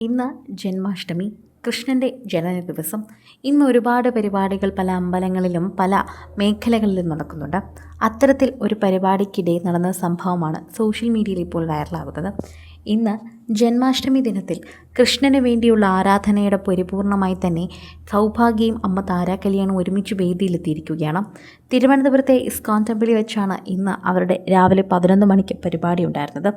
ഇന്ന് ജന്മാഷ്ടമി കൃഷ്ണന്റെ ജനന ദിവസം ഇന്ന് ഒരുപാട് പരിപാടികൾ പല അമ്പലങ്ങളിലും പല മേഖലകളിലും നടക്കുന്നുണ്ട്. അത്തരത്തിൽ ഒരു പരിപാടിക്കിടെ നടന്ന സംഭവമാണ് സോഷ്യൽ മീഡിയയിൽ ഇപ്പോൾ വൈറലാകുന്നത്. ഇന്ന് ജന്മാഷ്ടമി ദിനത്തിൽ കൃഷ്ണന് വേണ്ടിയുള്ള ആരാധനയുടെ പരിപൂർണമായി തന്നെ സൗഭാഗ്യയും അമ്മ താര ഒരുമിച്ച് വേദിയിലെത്തിയിരിക്കുകയാണ്. തിരുവനന്തപുരത്തെ ഇസ്കോൺ ടെമ്പിളിൽ വെച്ചാണ് ഇന്ന് അവരുടെ രാവിലെ പതിനൊന്ന് മണിക്ക് പരിപാടി ഉണ്ടായിരുന്നത്.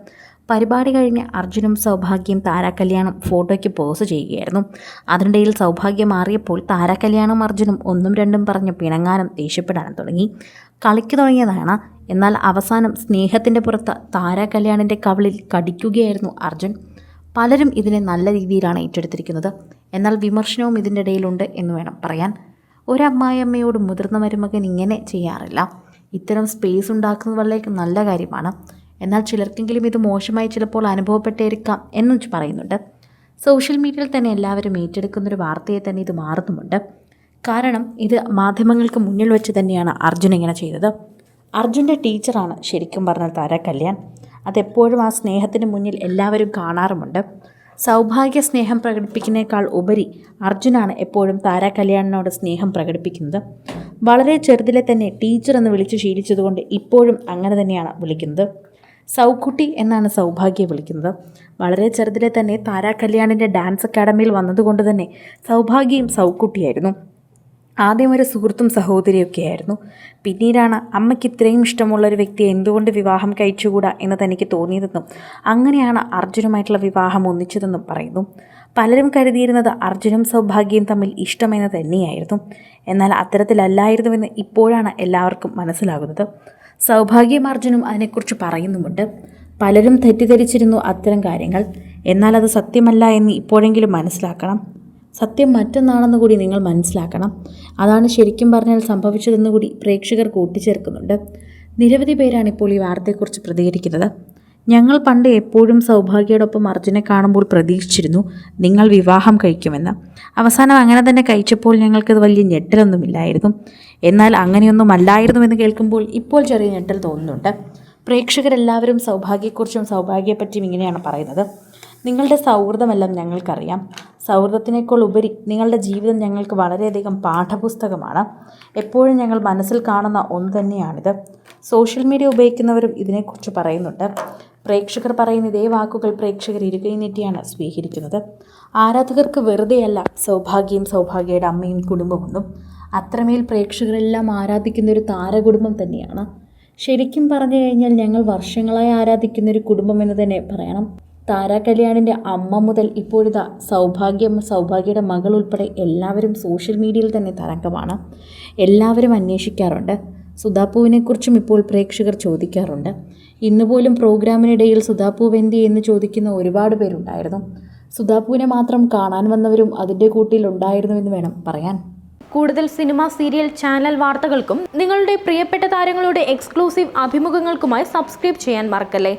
പരിപാടി കഴിഞ്ഞ് അർജുനും സൗഭാഗ്യയും താരാകല്യാണം ഫോട്ടോയ്ക്ക് പോസ് ചെയ്യുകയായിരുന്നു. അതിനിടയിൽ സൗഭാഗ്യം മാറിയപ്പോൾ താരാകല്യാണം അർജുനും ഒന്നും രണ്ടും പറഞ്ഞ് പിണങ്ങാനും ദേഷ്യപ്പെടാനും തുടങ്ങി. കളിക്ക് തുടങ്ങിയതാണ്. എന്നാൽ അവസാനം സ്നേഹത്തിന്റെ പുറത്ത് താരാകല്യാണിന്റെ കവളിൽ കടിക്കുകയായിരുന്നു അർജുൻ. പലരും ഇതിനെ നല്ല രീതിയിലാണ് ഏറ്റെടുത്തിരിക്കുന്നത്. എന്നാൽ വിമർശനവും ഇതിന്റെ ഇടയിലുണ്ട് എന്ന് വേണം പറയാൻ. ഒരമ്മായിയമ്മയോട് മുതിർന്ന മരുമകൻ ഇങ്ങനെ ചെയ്യാറില്ല. ഇത്തരം സ്പേസ് ഉണ്ടാക്കുന്നത് വളരെ നല്ല കാര്യമാണ്. എന്നാൽ ചിലർക്കെങ്കിലും ഇത് മോശമായി ചിലപ്പോൾ അനുഭവപ്പെട്ടേരിക്കാം എന്നും പറയുന്നുണ്ട്. സോഷ്യൽ മീഡിയയിൽ തന്നെ എല്ലാവരും ഏറ്റെടുക്കുന്നൊരു വാർത്തയെ തന്നെ ഇത് മാറുന്നുമുണ്ട്. കാരണം ഇത് മാധ്യമങ്ങൾക്ക് മുന്നിൽ വെച്ച് തന്നെയാണ് അർജുൻ ഇങ്ങനെ ചെയ്തത്. അർജുന്റെ ടീച്ചറാണ് ശരിക്കും പറഞ്ഞാൽ താര കല്യാൺ അതെപ്പോഴും ആ സ്നേഹത്തിന് മുന്നിൽ എല്ലാവരും കാണാറുമുണ്ട്. സൗഭാഗ്യ സ്നേഹം പ്രകടിപ്പിക്കുന്നേക്കാൾ ഉപരി അർജുനാണ് എപ്പോഴും താര കല്യാണിനോട് സ്നേഹം പ്രകടിപ്പിക്കുന്നത്. വളരെ ചെറുതിലെ തന്നെ ടീച്ചർ എന്ന് വിളിച്ച് ശീലിച്ചതുകൊണ്ട് ഇപ്പോഴും അങ്ങനെ തന്നെയാണ് വിളിക്കുന്നത്. സൗകുട്ടി എന്നാണ് സൗഭാഗ്യ വിളിക്കുന്നത്. വളരെ ചെറുതിലെ തന്നെ താര കല്യാണിന്റെ ഡാൻസ് അക്കാഡമിയിൽ വന്നതുകൊണ്ട് തന്നെ സൗഭാഗ്യയും സൗക്കുട്ടിയായിരുന്നു ആദ്യം ഒരു സുഹൃത്തും സഹോദരിയൊക്കെ ആയിരുന്നു. പിന്നീടാണ് അമ്മയ്ക്ക് ഇത്രയും ഇഷ്ടമുള്ള ഒരു വ്യക്തിയെ എന്തുകൊണ്ട് വിവാഹം കഴിച്ചുകൂടാ എന്ന് തനിക്ക് തോന്നിയതെന്നും അങ്ങനെയാണ് അർജുനുമായിട്ടുള്ള വിവാഹം ഒന്നിച്ചതെന്നും പറയുന്നു. പലരും കരുതിയിരുന്നത് അർജുനും സൗഭാഗ്യവും തമ്മിൽ ഇഷ്ടമെന്ന് തന്നെയായിരുന്നു. എന്നാൽ അത്തരത്തിലല്ലായിരുന്നുവെന്ന് ഇപ്പോഴാണ് എല്ലാവർക്കും മനസ്സിലാകുന്നത്. സൗഭാഗ്യം അർജുനും അതിനെക്കുറിച്ച് പറയുന്നുമുണ്ട്. പലരും തെറ്റിദ്ധരിച്ചിരുന്നു അത്തരം കാര്യങ്ങൾ. എന്നാൽ അത് സത്യമല്ല എന്ന് ഇപ്പോഴെങ്കിലും മനസ്സിലാക്കണം. സത്യം മറ്റൊന്നാണെന്ന് കൂടി നിങ്ങൾ മനസ്സിലാക്കണം. അതാണ് ശരിക്കും പറഞ്ഞാൽ സംഭവിച്ചതെന്ന് കൂടി പ്രേക്ഷകർ കൂട്ടിച്ചേർക്കുന്നുണ്ട്. നിരവധി പേരാണ് ഇപ്പോൾ ഈ വാർത്തയെക്കുറിച്ച് പ്രതികരിക്കുന്നത്. ഞങ്ങൾ പണ്ട് എപ്പോഴും സൗഭാഗ്യയോടൊപ്പം അർജുനെ കാണുമ്പോൾ പ്രതീക്ഷിച്ചിരുന്നു നിങ്ങൾ വിവാഹം കഴിക്കുമെന്ന്. അവസാനം അങ്ങനെ തന്നെ കഴിച്ചപ്പോൾ ഞങ്ങൾക്കത് വലിയ ഞെട്ടലൊന്നുമില്ലായിരുന്നു. എന്നാൽ അങ്ങനെയൊന്നും അല്ലായിരുന്നു എന്ന് കേൾക്കുമ്പോൾ ഇപ്പോൾ ചെറിയ ഞെട്ടൽ തോന്നുന്നുണ്ട്. പ്രേക്ഷകരെല്ലാവരും സൗഭാഗ്യയെക്കുറിച്ചും സൗഭാഗ്യയെപ്പറ്റിയും ഇങ്ങനെയാണ് പറയുന്നത്. നിങ്ങളുടെ സൗഹൃദമെല്ലാം ഞങ്ങൾക്കറിയാം. സൗഹൃദത്തിനേക്കാൾ ഉപരി നിങ്ങളുടെ ജീവിതം ഞങ്ങൾക്ക് വളരെയധികം പാഠപുസ്തകമാണ്. എപ്പോഴും ഞങ്ങൾ മനസ്സിൽ കാണുന്ന ഒന്ന് തന്നെയാണിത്. സോഷ്യൽ മീഡിയ ഉപയോഗിക്കുന്നവരും ഇതിനെക്കുറിച്ച് പറയുന്നുണ്ട്. പ്രേക്ഷകർ പറയുന്ന ഇതേ വാക്കുകൾ പ്രേക്ഷകർ ഇരുകൈ നീട്ടിയാണ് സ്വീകരിക്കുന്നത്. ആരാധകർക്ക് വെറുതെയല്ല സൗഭാഗ്യം സൗഭാഗ്യയുടെ അമ്മയും കുടുംബമൊന്നും. അത്രമേൽ പ്രേക്ഷകരെല്ലാം ആരാധിക്കുന്ന ഒരു താരകുടുംബം തന്നെയാണ്. ശരിക്കും പറഞ്ഞു കഴിഞ്ഞാൽ ഞങ്ങൾ വർഷങ്ങളായി ആരാധിക്കുന്ന ഒരു കുടുംബം എന്ന് തന്നെ പറയണം. താര കല്യാണിന്റെ അമ്മ മുതൽ ഇപ്പോഴിതാ സൗഭാഗ്യം സൗഭാഗ്യയുടെ മകൾ ഉൾപ്പെടെ എല്ലാവരും സോഷ്യൽ മീഡിയയിൽ തന്നെ തരംഗമാണ്. എല്ലാവരും അന്വേഷിക്കാറുണ്ട്. സുധാപ്പുവിനെക്കുറിച്ചും ഇപ്പോൾ പ്രേക്ഷകർ ചോദിക്കാറുണ്ട്. ഇന്ന് പോലും പ്രോഗ്രാമിനിടയിൽ സുധാപ്പൂവ് എന്തി എന്ന് ചോദിക്കുന്ന ഒരുപാട് പേരുണ്ടായിരുന്നു. സുധാപ്പുവിനെ മാത്രം കാണാൻ വന്നവരും അതിന്റെ കൂട്ടിൽ ഉണ്ടായിരുന്നുവെന്ന് വേണം പറയാൻ. കൂടുതൽ സിനിമ സീരിയൽ ചാനൽ വാർത്തകൾക്കും നിങ്ങളുടെ പ്രിയപ്പെട്ട താരങ്ങളുടെ എക്സ്ക്ലൂസീവ് അഭിമുഖങ്ങൾക്കുമായി സബ്സ്ക്രൈബ് ചെയ്യാൻ മറക്കല്ലേ?